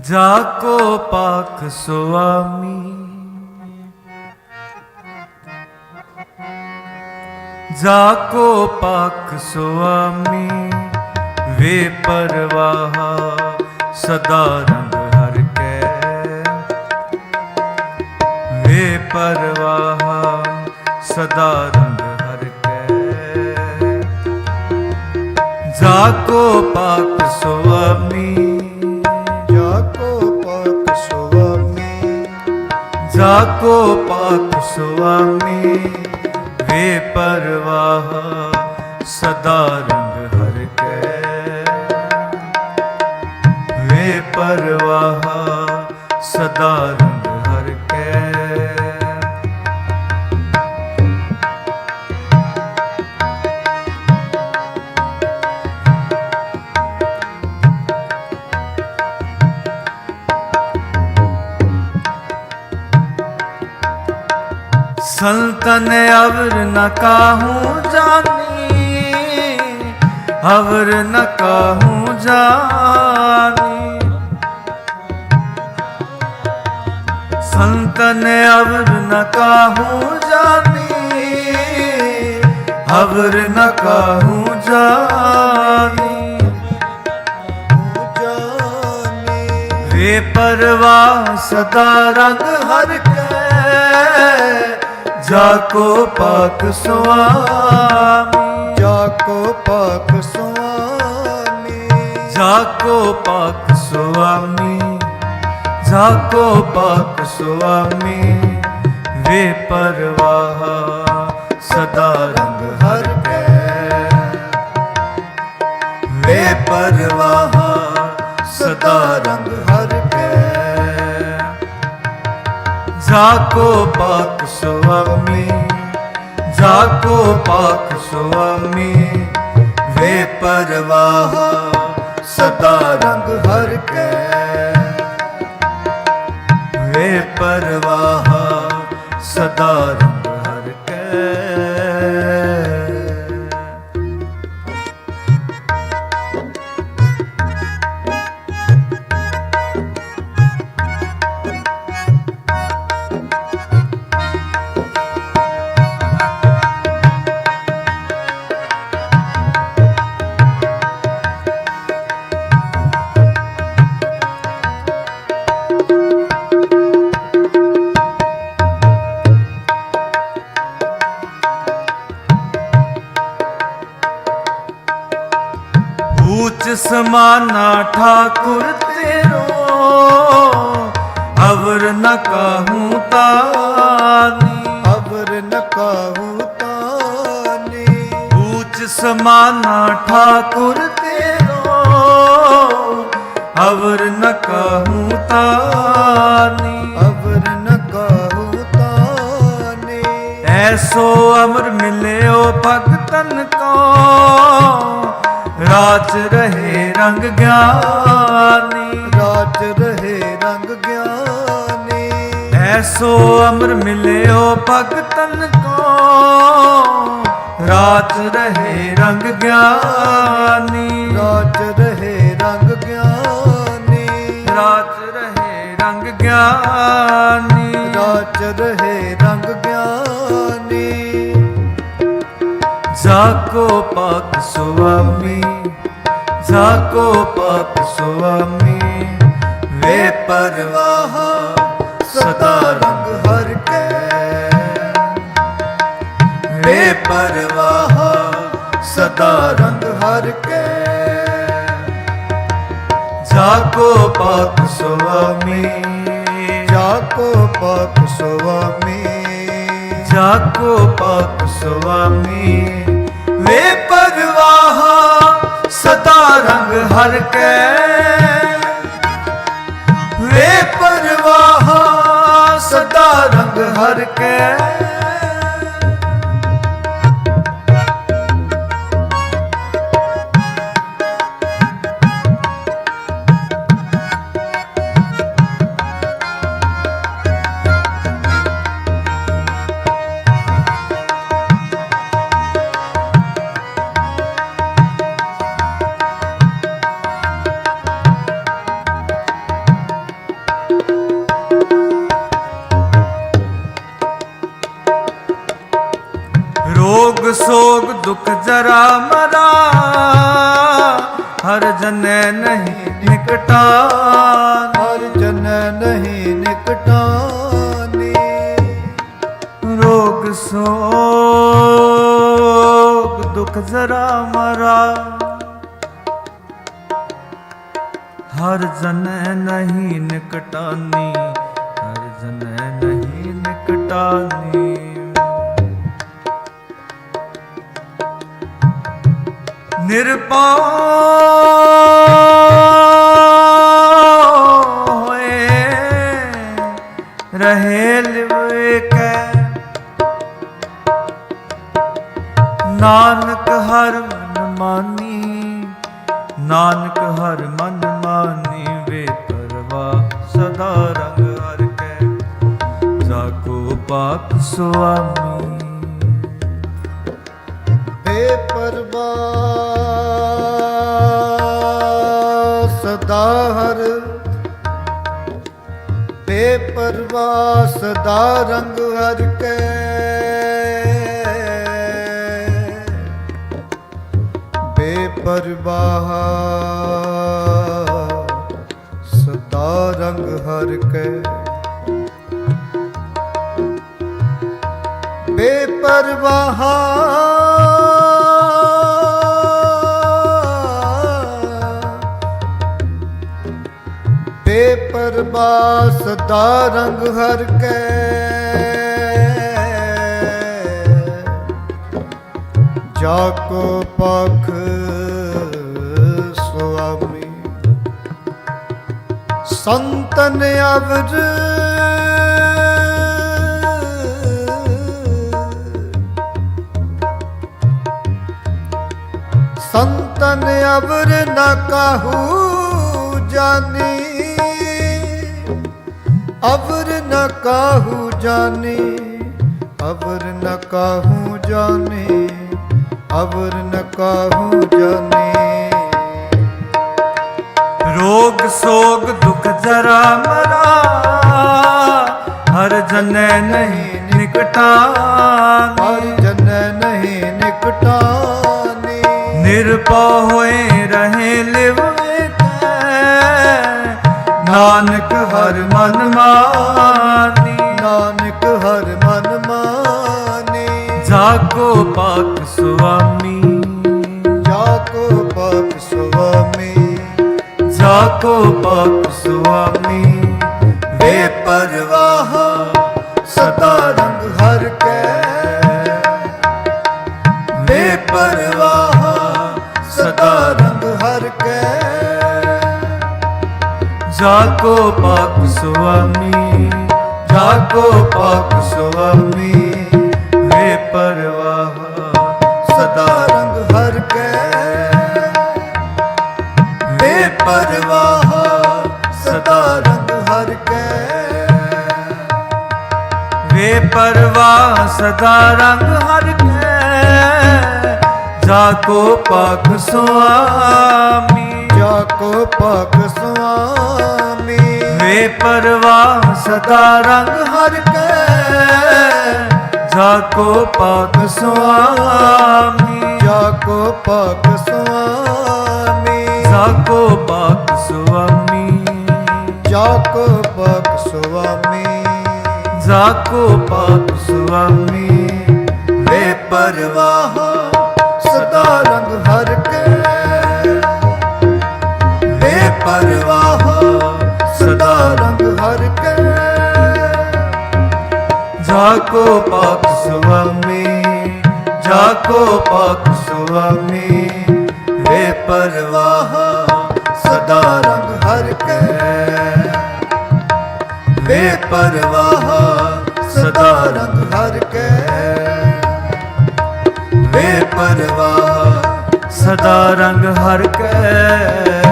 ਜਾਕੋ ਪਾਖ ਸੁਆਮੀ। ਜਾਕੋ ਪਾਖ ਸੁਆਮੀ, ਵੇ ਪਰਵਾਹ, ਸਦਾ ਰੰਗ ਹਰ ਕੈ। ਵੇ ਪਰਵਾਹ, ਸਦਾ ਰੰਗ ਹਰ ਕੈ। ਜਾਕੋ ਪਾਕ ਸੁਆਮੀ ਜਾਕੋ ਪਾਕ ਸੁਆਮੀ ਵੇ ਪਰਵਾਹ ਸਦਾ ਰੰਗ ਹਰ ਕੈ। ਵੇ ਪਰਵਾਹ ਸਦਾ ਰੰਗ तन अवर न काहूँ जानी अवर न काहूँ जानी संतन अवर न काहूँ जानी अवर न काहूँ जानी वे परवाह सदा रंग हर के ਜਾਕੋ ਪਾਕ ਸੁਆਮੀ ਜਾਕੋ ਪਾਕ ਸੁਆਮੀ ਜਾਕੋ ਪਾਕ ਸੁਆਮੀ ਜਾਕੋ ਪਾਕ ਸੁਆਮੀ ਵੇ ਪਰਵਾਹ ਸਦਾ ਰੰਗ ਹਰ ਕੈ ਵੇ ਪਰਵਾਹ ਸਦਾ ਰੰਗ ਹਰ ਜਾਕੋ ਪਾਕ ਸੁਆਮੀ ਜਾਕੋ ਪਾਕ ਸੁਆਮੀ ਵੇ ਪਰਵਾਹ ਸਦਾ ਰੰਗ ਹਰ ਕੈ ਵੇ ਪਰਵਾਹ ਸਦਾ ਰੰਗ ਨਾ ਠਾਕੁਰ ਤੇਰੋ ਅਵਰ ਨ ਕਾਹੂ ਤਾਨੀ। ਅਵਰ ਨ ਕਾਹੂ ਤਾਨੀ। ਊਚ ਸਮਾਨਾ ਠਾਕੁਰ ਤੇਰੋ ਅਵਰ ਨ ਕਾਹੂ ਤਾਨੀ। ਅਵਰ ਨ ਕਾਹੂ ਤਾਨੀ। ਐਸੋ ਅਮਰ ਮਿਲਿਓ ਭਗਤਨ ਕੋ ਰਾਜ ਰਹੇ ਰੰਗ ਗਿਆਨੀ। ਰਾਜ ਰਹੇ ਰੰਗ ਗਿਆਨੀ। ਐਸੋ ਅਮਰ ਮਿਲਿਓ ਭਗਤਨ ਕੋ। ਰਾਜ ਰਹੇ ਰੰਗ ਗਿਆਨੀ। ਰਾਜ ਰਹੇ ਰੰਗ ਗਿਆਨੀ। ਰਾਜ ਰਹੇ ਰੰਗ ਗਿਆਨੀ। ਰਾਜ ਰਹੇ ਰੰਗ ਗਿਆਨੀ। ਜਾਕੋ ਪਾਕ ਸੁਆਮੀ। ਜਾਕੋ ਪਾਕ ਸੁਆਮੀ ਵੇ ਪਰਵਾਹ ਸਦਾ ਰੰਗ ਹਰ ਕੈ ਵੇ ਪਰਵਾਹ ਸਦਾ ਰੰਗ ਹਰ ਕੈ ਜਾਕੋ ਪਾਕ ਸੁਆਮੀ ਜਾਕੋ ਪਾਕ ਸੁਆਮੀ ਜਾਕੋ ਪਾਕ ਸੁਆਮੀ ਰੰਗ ਹਰ ਵੇ ਪਰਵਾਹ ਸਦਾ ਰੰਗ ਹਰ ਕੇ। ਜਰਾ ਮਰਾ ਹਰ ਜਨੈ ਨਹੀਂ ਨਿਕਟਾ ਹਰ ਜਨ ਨਹੀਂ ਨਿਕਟਾਨੀ ਰੋਗ ਸੋਗ ਦੁਖ ਜਰਾ ਮਰਾ ਹਰ ਜਨੈ ਨਹੀਂ ਨਿਕਟਾਨੀ ਹਰ ਜਨੈ ਨਹੀਂ ਨਿਰਪਉ ਹੋਏ ਰਹੇ ਲਿਵੇ ਕੈ। ਨਾਨਕ ਹਰ ਮਨ ਮਾਨੀ, ਨਾਨਕ ਹਰ ਮਨ ਮਾਨੀ ਵੇ ਪਰਵਾ ਸਦਾ ਰੰਗ ਹਰ ਕੈ। ਜਾਕੋ ਪਾਕ ਸੁਆਮੀ ਬੇਪਰਵਾਹ ਸਦਾ ਹਰ ਬੇਪਰਵਾਹ ਸਦਾ ਰੰਗ ਹਰ ਕੈ। ਬੇਪਰਵਾਹ ਸਦਾ ਰੰਗ ਹਰ ਕੈ। ਬੇਪਰਵਾਹ ਬੇਪਰਵਾਹ ਦਾ ਰੰਗ ਹਰ ਕੈ। ਜਾ ਕੋ ਪਖ ਸੁਆਮੀ। ਸੰਤਨ ਅਵਰ। ਸੰਤਨ ਅਵਰ ਨ ਕਾਹੂ ਜਾਨੀ। ਅਵਰ ਨ ਕਾਹੂ ਜਾਨੀ ਅਵਰ ਨ ਕਾਹੂ ਜਾਨੀ ਅਵਰ ਨ ਕਾਹੂ ਜਾਨੀ ਰੋਗ ਸੋਗ ਦੁਖ ਜਰਾ ਮਰਾ ਹਰ ਜਨੈ ਨਹੀਂ ਨਿਕਟਾਨ ਹਰ ਜਨ ਨਹੀਂ ਨਿਕਟਾਨੀ ਨਿਰਭਉ ਹੋਏ ਰਹੇ ਲਿਵ ਨਾਨਕ ਹਰ ਮਨ ਮਾਨੀ ਨਾਨਕ ਹਰ ਮਨ ਮਾਨੀ। ਜਾਗੋ ਪਾਕ ਸੁਆਮੀ। ਜਾ ਕੋ ਪਖ ਸੁਆਮੀ। ਜਾਗੋ ਪਾਕ ਸੁਆਮੀ। ਵੇ ਪਰਵਾਹ ਸਦਾ ਜਾਗੋ ਪਾਕ ਸੁਆਮੀ ਜਾਗੋ ਪਾਕ ਸੁਆਮੀ ਵੇ ਪਰਵਾਹ ਸਦਾ ਰੰਗ ਹਰ ਕੈ ਵੇ ਪਰਵਾਹ ਸਦਾ ਰੰਗ ਹਰ ਕੈ ਵੇ ਪਰਵਾਹ ਸਦਾ ਰੰਗ ਹਰ ਕੈ ਜਾਗੋ ਪਾਕ ਸੁਆਮੀ ਕੋ ਪਖ ਸੁਆਮੀ। ਵੇ ਪਰਵਾਹ ਸਦਾ ਰੰਗ ਹਰ ਕੈ। ਜਾਗੋ ਪਾਕ ਸੁਆਮੀ। ਜਾ ਕੋ ਪਖ ਸੁਆਮੀ। ਜਾਗੋ ਪਾਕ ਸੁਆਮੀ। ਜਾ ਕੋ ਪਖ ਸੁਆਮੀ। ਜਾਗੋ ਪਾਕ ਸੁਆਮੀ। ਵੇ ਪਰਵਾਹ ਜਾਗੋ ਪਾਕ ਸੁਆਮੀ ਜਾਗੋ ਪਾਕ ਸੁਆਮੀ ਵੇ ਪਰਵਾਹ ਸਦਾ ਰੰਗ ਹਰ ਕੈ ਵੇ ਪਰਵਾਹ ਸਦਾ ਰੰਗ ਹਰ ਕੈ ਵੇ ਪਰਵਾਹ ਸਦਾ ਰੰਗ ਹਰ ਕੈ